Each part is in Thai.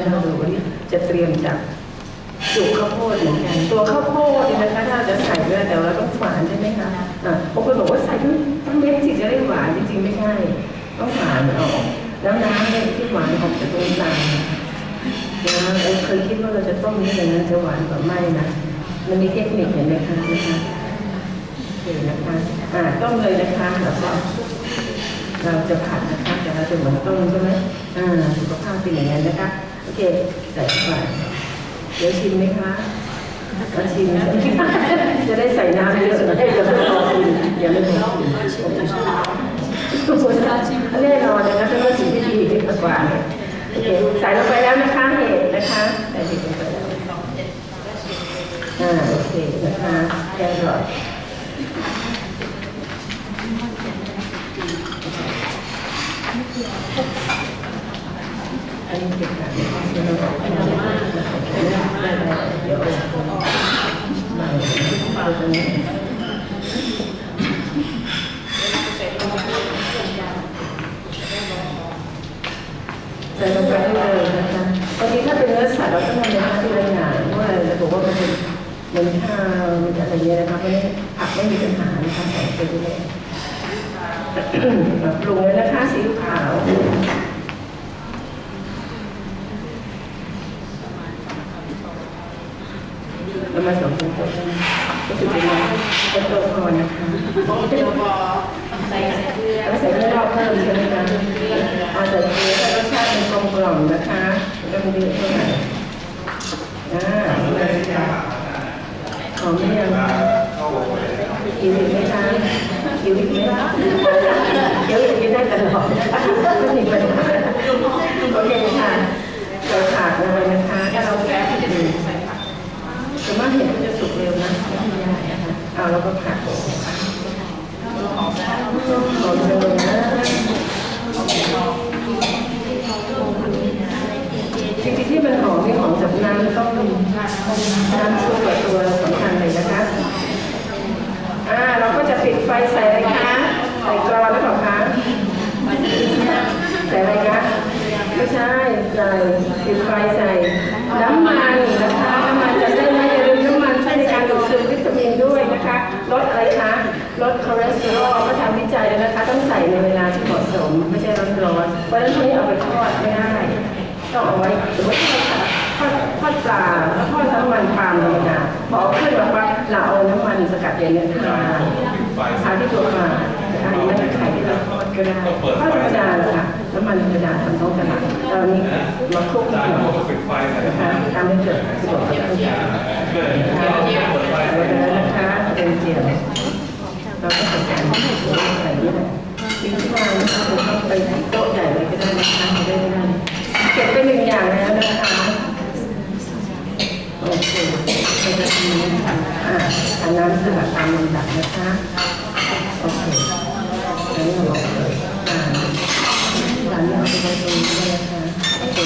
ให้เราดูวันนี้จะเตรียมจากจุกข้าวโพดเหมือนกันตัวข้าวโพดเนี่ยนะคะถ้าจะใส่ด้วยแต่เราต้องฝานใช่ไหมคะอะบางคนบอกว่าใส่ทั้งทั้งเม็ดสิจะได้หวานจริงๆไม่ใช่ต้องฝานออกแล้วน้ำเนี่ยที่หวานออกจากตรงกลางนะเราเคยคิดว่าเราจะต้มนี่อย่างนั้นจะหวานกว่าไม่นะมันมีเทคนิคเห็นไหมคะนะคะโอเคนะคะอ่าต้มเลยนะคะแล้วก็เราจะผัดนะคะแต่เราจะเหมือนต้มใช่ไหมอ่าสุขภาพเป็นอย่างนั้นนะคะ โอเคใส่เข้าไปเดี๋ยวชิมไหมคะก็ชิมนะจะได้ใส่น้ำเยอะหน่อยให้จะไม่พอกินอย่าไม่พอกินทุกคนแน่นอนนะคะเป็นว่าสิ่งที่ดีที่กว่าเนี่ยโอเคใส่ลงไปแล้วนะคะเห็ดนะคะใส่เห็ดลงไปแล้วอ่าโอเคนะคะแครอทอันนี้เป็นการที่เราได้ได้เดี๋ยว ใส่ลงไปได้เลยนะคะบางทีถ้าเป็นเนื้อสัตว์เราต้องทำในท่าที่ละอย่างเพราะว่าเราบอกว่ามันเป็นเหมือนข้าวมันอะไรเงี้ยนะคะเพราะฉะนั้นผักไม่มีปัญหานะคะใส่ไปได้เลยปรุงเลยนะคะซีขาว เรา มาสองคนโต๊ะกันก็คือเป็นเป็นโตพอนะคะใส่เกลือแล้วใส่เครื่อรอบเพิ่มใช่ไหมคะเอาใส่เกลือรสชาติมันกลมกล่อมนะคะไม่ต้องเยอะเท่าไหร่อ่าหอมหรือยังหิวอีกไหมคะหิวอีกไหมคะหิวอีกไม่ได้ตลอดไม่มีปัญหาโอเคค่ะเราขาดเลยนะคะถ้าเราแก้ที่จะดูใส่ผัก ส่วนมากเห็ดมันจะสุกเร็วนะไม่ยากนะคะเอาแล้วก็ผัดหอมแล้วหอมจังเลยนะจริงๆที่มันหอมที่หอมจากน้ำต้องน้ำซุปกับตัวสำคัญเลยนะคะอ่าเราก็จะปิดไฟใส่อะไรคะใส่กรอนหรือเปล่าคะใส่อะไรคะไม่ใช่ใส่ปิดไฟใส่ ลดอะไรคะ ลดคอเลสเตอรอลก็ทำวิจัยแล้วนะคะ ต้องใส่ในเวลาที่เหมาะสม ไม่ใช่ร้อนๆเพราะฉะนั้นพวกนี้เอาไปทอดไม่ได้ ต้องเอาไว้หรือว่าทอดทอดทอดปลาแล้วทอดน้ำมันปาล์มธรรมดาพอเอาขึ้นมาปั๊บเราเอาน้ำมันสกัดเย็นเนี่ยทาทาที่ตัวปลาอันนี้ไม่ใช่ที่เราทอดก็ได้ทอดธรรมดาค่ะน้ำมันธรรมดาทำท้องตลาดตอนนี้มาคลุกกับหมูนะคะทำให้เกิดประโยชน์กับทุกอย่างนะคะแล้วนะคะ เป็นเจียวเราก็ใส่ใส่ใส่นี่แหละจริงๆว่านะคะเราต้องไปโต๊ะใหญ่เลยก็ได้นะคะจะได้ไม่ได้เก็บไปหนึ่งอย่างแล้วนะคะโอเคเป็นแบบนี้นะคะอ่าอันน้ำสลัดตามลำดับนะคะโอเคอันนี้เราบอกเลยอ่าร้านนี้เอาไปไว้ตรงนี้เลยนะคะโอเค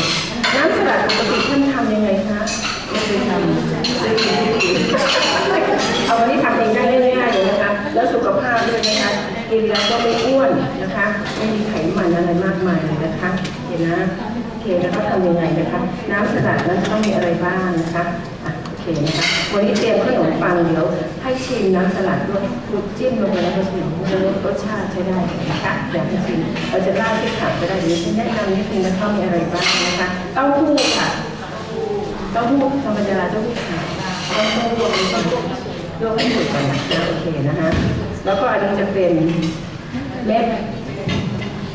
น้ำสลัดปกติท่านทำยังไงคะไม่เคยทำไม่เคยกินเอาวันนี้ทำเองได้ง่ายๆเลยนะคะ แล้วสุขภาพด้วยนะคะ กิน แล้วก็ไม่อ้วนนะคะ ไม่มีไขมันอะไรมากมายนะคะ เห็นนะโอเคแล้วก็ทำยังไงนะคะ น้ำสลัดนั้นต้องมีอะไรบ้างนะคะอะโอเคนะคะวันนี้เตรียมขนมปังเดี๋ยวให้ชิมน้ำสลัดด้วยลูกจิ้มลงไปแล้วก็ชิมจะรสรสชาติใช้ได้นะคะอยากให้ชิมเราจะราดที่ขาก็ได้หรือฉันแนะนำนิดนึงนะคะมีอะไรบ้างนะคะเต้าหู้ค่ะเต้าหู้ธรรมดาเต้าหู้ขาวเต้าหู้รวมเต้าหู้รวมให้หมดก่อนนะคะโอเคนะคะ แล้วก็อันนี้จะเป็นเม็ด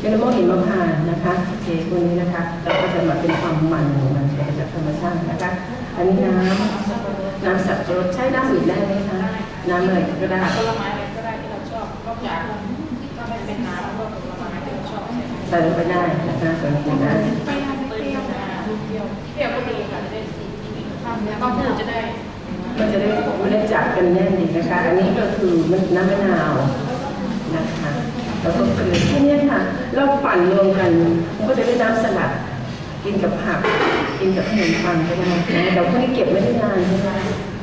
เป็นมะม่วงหิมพานต์นะคะโอเคตัวนี้นะคะแล้วก็จะมาเป็นความมันของมันจากธรรมชาตินะคะ อันนี้น้ำน้ำสับปะรดใช้น้ำอื่นได้ไหมคะน้ำอะไรก็ได้ผลไม้อะไรก็ได้ที่เราชอบนอกจากถ้าไม่เป็นน้ำก็ผลไม้ที่เราชอบใช่ไหมใส่ลงไปได้นะคะตัวนี้นะเปรี้ยวเปรี้ยวเปรี้ยวเปรี้ยวก็ดีค่ะจะได้ทำแล้วก็พูดจะได้ มันจะได้ไม่ได้จับกันแน่นดีนะคะ อันนี้ก็คือน้ำมะนาวนะคะ แล้วก็เกลือแค่เนี้ยค่ะ เราปั่นรวมกันมันก็จะได้น้ำสลัด กินกับผัก กินกับขนมปังก็ได้นะแต่พวกนี้เก็บไม่ได้นานใช่ไหม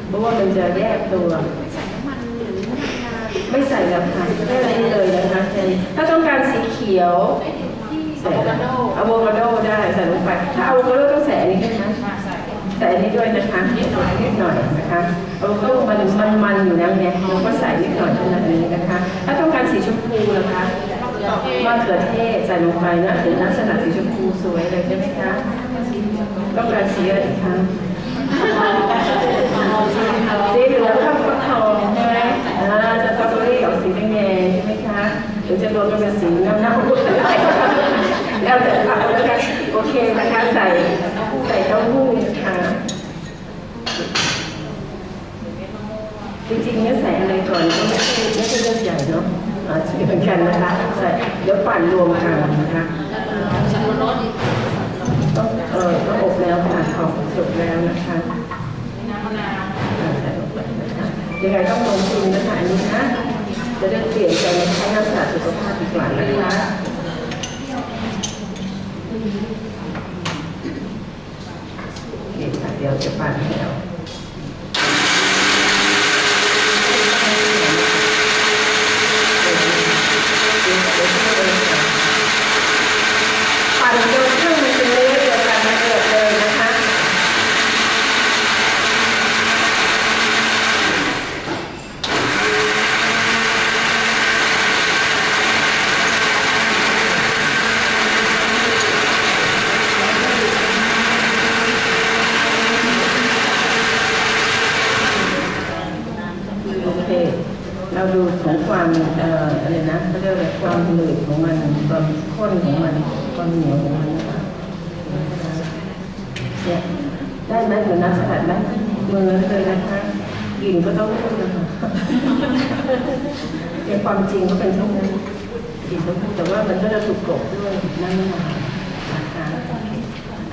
เพราะว่ามันจะแยกตัวใส่น้ำมันหรือน้ำตาลไม่ใส่แล้วค่ะได้เลยเลยนะคะเช่นถ้าต้องการสีเขียวที่ใส่อะโวคาโดอะโวคาโดได้ใส่ลงไป ถ้าอะโวคาโดต้องใส่อันนี้ข้าง ใส่อันนี้ด้วยนะคะนิดหน่อยนิดหน่อยนะคะเอาก็มันมันมันอยู่แล้วไงเราก็ใส่นิดหน่อยเท่านั้นเองนะคะ ถ้าต้องการสีชมพูนะคะมะเขือเทศใส่ลงไปนะถึงลักษณะสีชมพูสวยเลยใช่ไหมคะต้องการสีอะไรอีกคะสีเหลืองกับฟักทองใช่ไหมอ่าสตรอเบอรี่ออกสีแดงๆใช่ไหมคะหรือจะรวมกันเป็นสีเน่าแล้วแต่ค่ะแล้วกันโอเคนะคะใส่ ใส่เต้าหู้นะคะจริงๆเนี่ยใส่อะไรก่อนก็ไม่ใช่ไม่ใช่เรื่องใหญ่เนาะอ่าเหมือนกันนะคะใส่เดี๋ยวปั่นรวมกันนะคะต้องเออต้องอบแล้วค่ะของสุกแล้วนะคะน้ำมะนาวใส่ลงไปนะคะยังไงต้องลงทุนนะคะอันนี้นะจะได้เปลี่ยนใจใช้น้ำสะอาดสุขภาพดีกว่านะคะโอ เดี๋ยวจะปั่นแล้วปั่นจนเครื่องมันเป็นเนื้อเดียวกันละเอียดเลยนะคะ โอเค เราดูของความเอ่ออะไรนะเขาเรียกอะไรความหนืดของมันความข้นของมันความเหนียวของมันนะคะเนี่ยได้ไหมเหมือนน้ำสลัดไหมเหมือนเลยนะคะ กินก็ต้องพูดนะคะในความจริงก็เป็นเช่นนั้นกลิ่นต้องพูดแต่ว่ามันก็จะถูกกลบด้วยน้ำมะนาวนะคะ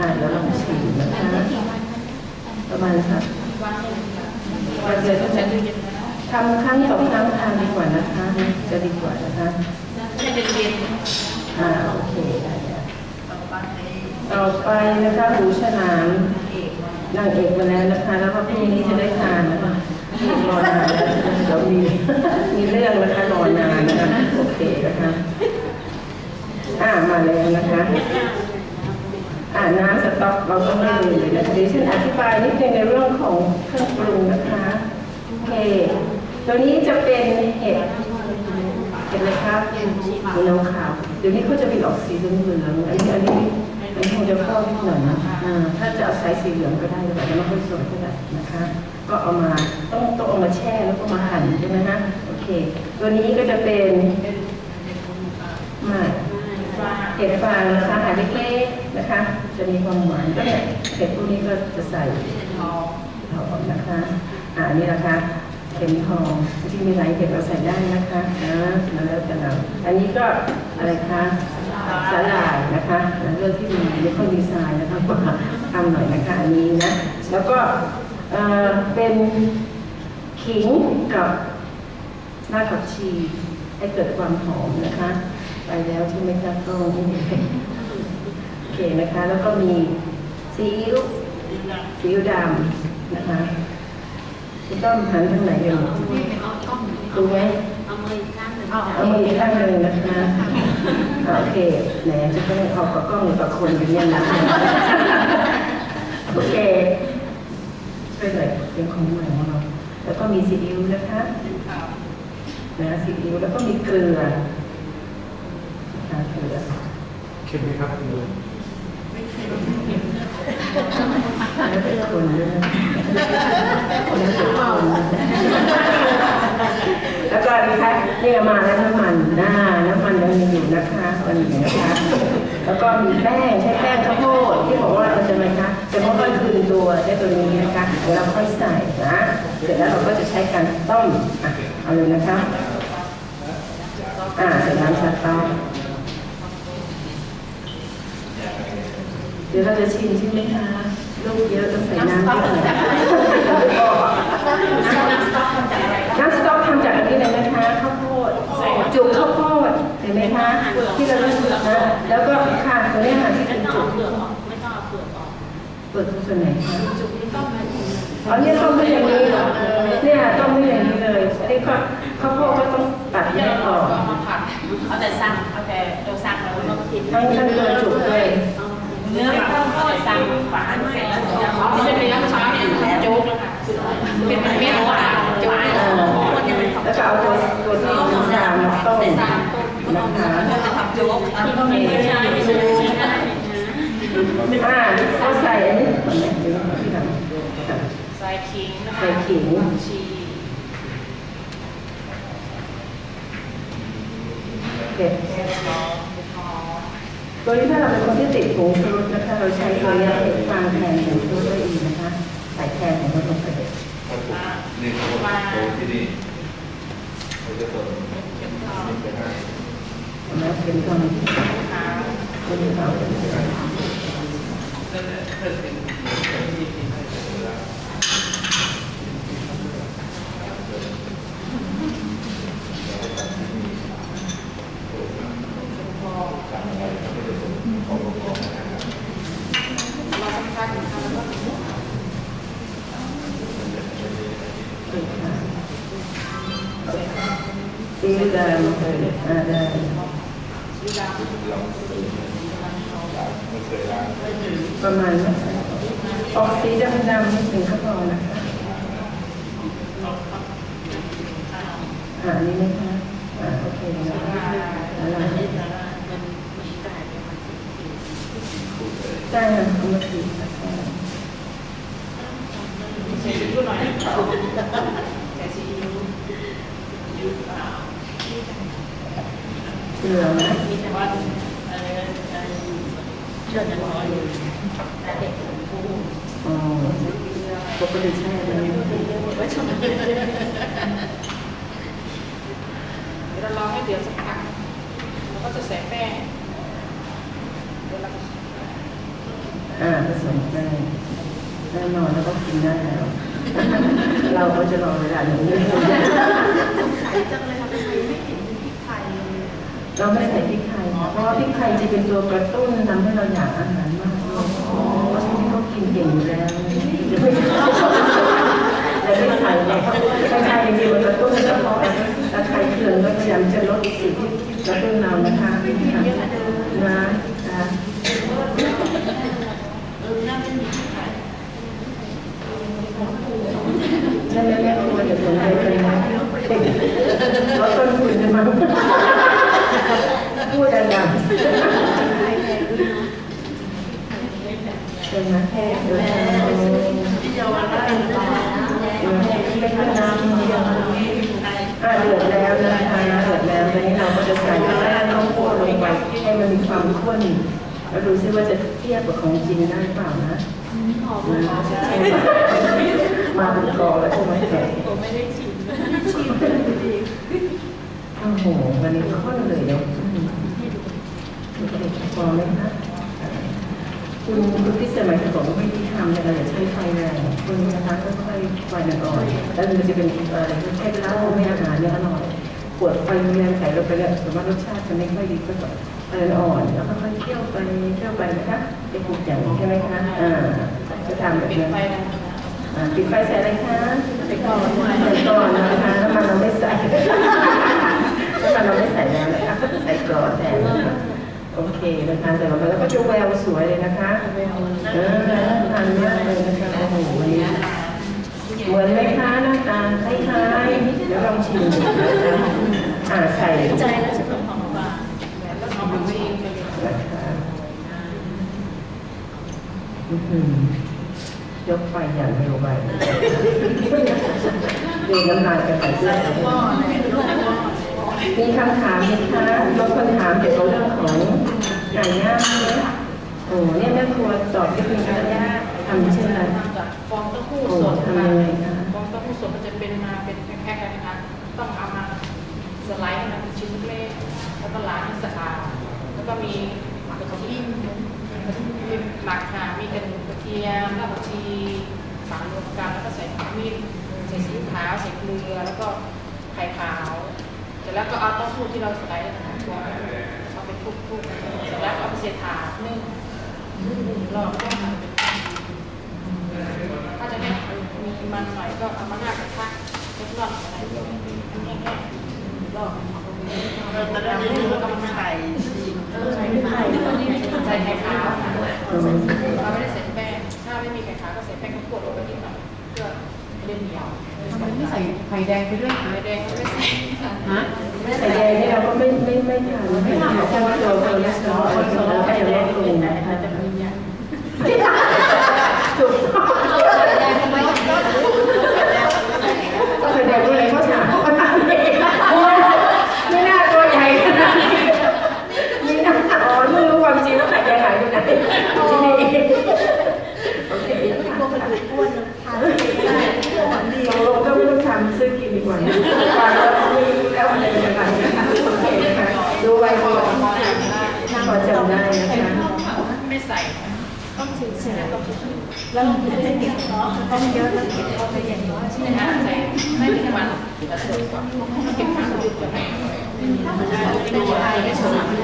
อ่านแล้วลองชิมนะคะประมาณสักวันหนึ่งวันเดียวก็จะทำครั้งสองครั้งทานดีกว่านะคะ จะดีกว่านะคะไม่ได้เย็นอ่าโอเคได้แล้วต่อไปต่อไปนะคะหูฉลามนางเอกมาแล้วนะคะ แล้วก็พรุ่งนี้จะได้ทานนะคะ ที่รอนนานแล้วเดี๋ยวมีมีเรื่องนะคะรอนนานนะคะโอเคนะคะอ่ามาแล้วนะคะอ่าน้ำสต๊อกเราต้องไม่ลืมเลยนะคะเดี๋ยวฉันอธิบายนิดนึงในเรื่องของเครื่องปรุงนะคะโอเคตัวนี้จะเป็นเห็ดเห็ดอะคะเห็ดมีน้ำขาวเดี๋ยวนี้เขาจะมีออกสีเหลืองๆอันนี้อันนี้อันนี้คงจะฟอกนิดหน่อยนะอ่าถ้าจะเอาสายสีเหลืองก็ได้แต่ไม่ค่อยสวยเท่าไหร่นะคะ ก็เอามาต้องต้องเอามาแช่แล้วก็มาหั่นใช่ไหมคะโอเค ตัวนี้ก็จะเป็นมาเห็ดฟางนะคะหาเล็กๆนะคะ จะมีความหวานก็เนี่ยเห็ดพวกนี้ก็จะใส่หอมหอมนะคะอ่าอันนี่นะคะเข็มทองจริงๆมีหลายเห็ดเราใส่ได้นะคะนะแล้วแต่เราอันนี้ก็อะไรคะสาหร่ายนะคะเรื่องที่มีไม่ค่อยดีไซน์นะคะก็ทำหน่อยนะคะอันนี้นะแล้วก็ เอ่อเป็นขิงกับรากผักชีให้เกิดความหอมนะคะ ไปแล้วใช่ไหมคะก็ไม่มีโอเคนะคะ แล้วก็มีซีอิ๊วซีอิ๊วดำนะคะคุณต้อมหันทางไหนอยู่ดูไหมเอามืออีกข้างหนึ่งเอามืออีกข้างหนึ่งนะคะอ่าโอเคแหนจะต้องเอากับกล้องหรือกับคนอยู่เนี่ยนะโอเค เป็นอะไรเป็นของใหม่ของเราแล้วก็มีซีอิ๊วนะคะนะซีอิ๊วแล้วก็มีเกลือนะคะเกลือเค็มไหมครับคุณลุงแล้วเป็นคนด้วยนะคนนี้เป็นคนแล้วก็นี่คะนี่มาแล้วน้ำมันหน้าน้ำมันยังมีอยู่นะคะวันนี้นะคะ แล้วก็มีแป้งใช้แป้งข้าวโพดที่บอกว่าเราจะไหมคะ จะเพราะว่าคืนตัวใช้ตัวนี้นะคะเดี๋ยวเราค่อยใส่นะ เสร็จแล้วเราก็จะใช้การต้มอะเอาเลยนะคะอ่าใส่น้ำสต๊อกเดี๋ยวเราจะชิมใช่ไหมคะลูกเยอะต้องใส่น้ำเยอะหน่อยน้ำสต๊อกทำจากอะไรคะน้ำสต๊อกทำจากอันนี้เลยนะคะข้าวโพดจุกข้าวโพดเห็นไหมคะที่เราเลือกนะแล้วก็ค่ะตัวนี้ค่ะที่ไม่เป็นต้องจุเอาก เปิดตรงส่วนไหนจุกนี้ต้องไหมอ๋อเนี่ยต้องไม่อย่างนี้เหรอเนี่ยต้องไม่อย่างนี้เลยอันนี้ก็เขาวโพดก็ต้องตัดแยกออเอาแต่สั่งเอาแต่ตัวสั่งแล้วก็ผิดต้องทั้งตัวจุกด้วยเนื้อข้าวโพดสั่งฝานเสร็แล้วเขาจะเป็นน้ำช้าเนี่ยจ๊กแล้วค่ะเป็นเม็เหวานหวานแล้วก็เอาตัวตัวที่ต้อมต้มนะคะแล้องทำจุกที่ก็มีใช่ไมอ่า ขิงนะคะใส่ขิง ผักชีเด็ดเห็ดหอมเห็ดหอมตัวนี้ถ้าเราเป็นคนที่ติดผงชูรสนะคะเราใช้ตัวนี้ฟางแทนผงชูรสได้ดีนะคะใส่แทนของเราลงไปเลยครับผมนี่เขาโตที่นี่เขาจะส่งเข็มทองนี่ไปให้แล้วเป็นตอนขาวคนที่เราเป็นเราสักพักนะคะแล้วก็ สีดำเลยอ่าได้ สีดำ เราไม่เคยล้าง ประมาณนั้นออกสีดำๆนิดนึงก็พอนะคะ อ่านี่นะคะอ่าโอเคนะแล้วเรามันแต่ว่ามันมันกลายเป็นมันได้ค่ะเอามาสีค่ะใส่อิ๊วหน่อยใส่ซีอิ๊วเกลือนะมีแต่ อ่าผสมแป้งแน่นอนแล้วก็กินได้แล้ว เราก็จะรอเวลาหนึ่งเดือนใส่จังเลยค่ะทำไมไม่เห็นพริกไทยเลยเราไม่ใส่พริกไทยค่ะเพราะว่าพริกไทยจะเป็นตัวกระตุ้นทำให้เราอยากอาหารมากเลยเพราะช่วงนี้เขากินเก่งอยู่แล้ว จะไม่แต่ไม่ใส่เนี่ยไม่ใช่จริงๆมันกระตุ้นเฉพาะตะไครเคืองก็พยายามจะลดสิ่งที่กระตุ้นเรานะคะนะนะ เออน่าไม่มีพริกไทย ใช่ไหมแม่ควรจะสนใจกันนะลดต้นทุนจะมาพูดกันดังใช่ไหมแค่เดินทาง ที่เยาวราชเป็นปลา เป็นขนาดเดียวอ่าเดือดแล้วนะคะเดือดแล้วตอนนี้เราก็จะใส่แป้งข้าวโพดลงไปให้มันมีความข้นแล้วดูซิว่าจะเทียบกับของจริงได้เปล่านะ หอมเลยค่ะ มาเป็นกอแล้วใช่ ไหมผมไม่ได้ชิมโอ้โหวันนี้ข้นเลยเนาะพอไหมคะคุณคุณที่สมัยจะบอกว่าไม่ที่ทำเนี่เราอย่าใช้ไฟแรงคุณนะคะค่อยๆไฟอ่อนแล้วมันจะเป็นอะไรแค่เล้าไม่อาหารเนี่ยอร่อยปวดไฟแรงใส่ลงไปเนี่ยสมมติรสชาติจะไม่ค่อยดีก็แบบอ่อนๆแล้วค่อยๆเคี่ยวไปเคี่ยวไปนะคะเป็กลุ่มอย่างนี้ใช่ไหมคะอ่าจะทำแบบปิดนั้ ปิดไฟใส่อะไรคะใส่ก่อนใส่ก่อนนะคะน้ำมันเราไม่ใส่น้ำมันเราไม่ใส่แล้วนะคะก็จะใส่ก่อนแทนนะคะโอเคนะคะใส่ลงไปแล้วก็จะแววสวยเลยนะคะเออทานมากเลยนะคะโอ้โหวันนี้เหมือนไหมคะหน้าตาคล้ายๆเดี๋ยวลองชิมดูนะคะอ่าใส่ใจแล้วจะเป็นของปลาแล้วก็เอาผักชีไปเลยนะคะอื้อหือ ยกไฟอย่างเร็วไปเรียนน้ำลายกันใส่เสื้อหม้อเนี่ยลูกหม้อมีคำถามไหมคะบางคนถามเกี่ยวกับเรื่องของไก่ย่างเนี่ยโอ้เนี่ยแม่ครัวตอบที่คุณกันยาทำเช่นไรทำจากฟองเต้าหู้โอ้สดทำยังไงคะฟองเต้าหู้สดมันจะเป็นมาเป็นแพ็คๆเลยนะคะต้องเอามาสไลด์ให้มันเป็นชิ้นเล็กๆแล้วก็ล้างให้สะอาดแล้วก็มีหมักกระเทีย มีหมักค่ะมีกระดูกกระเทียมรากผักชีฝังรวมกันแล้วก็ใส่ขมิ้นใส่ซีอิ๊วขาวใส่เกลือแล้วก็ไข่ขาวเสร็จแล้วก็เอาเต้าหู้ที่เราสไลด์นะคะเอาไปคลุกๆเสร็จแล้วเอาไปเสียถาดนึ่งนึ่งหนึ่งรอบก็ทำเป็น ถ้าจะให้มีมันหน่อยก็เอามาหน้ากระทะเล็กน้อยอะไรแห้งๆรอบ เออตอนแรกจะรู้ว่าเป็นไข่เออไข่ไข่ ใส่ไข่ขาวค่ะเราไม่ได้ใส่แป้ง ถ้าไม่มีไข่ขาวก็ใส่แป้งข้าวโพดลงไปนิดหน่อยเพื่อให้ได้เหนียว ทำไมไม่ใส่ไข่แดงไปด้วยคะไข่แดงไม่ใส่ค่ะฮะไข่แดงนี่เราก็ไม่ไม่ไม่ทานไม่ทานเพราะว่าเราเราเราเราเราแค่จะลดลงนะคะจะมีเนี่ยเแล้วมันจะเก็บเนาะต้องเยอะแล้วเก็บเขาไปอย่างน้อยใช่ไหมคะไม่ถึงวันเก็บข้าวเก็บไปไม่ได้ไม่ได้ไม่ได้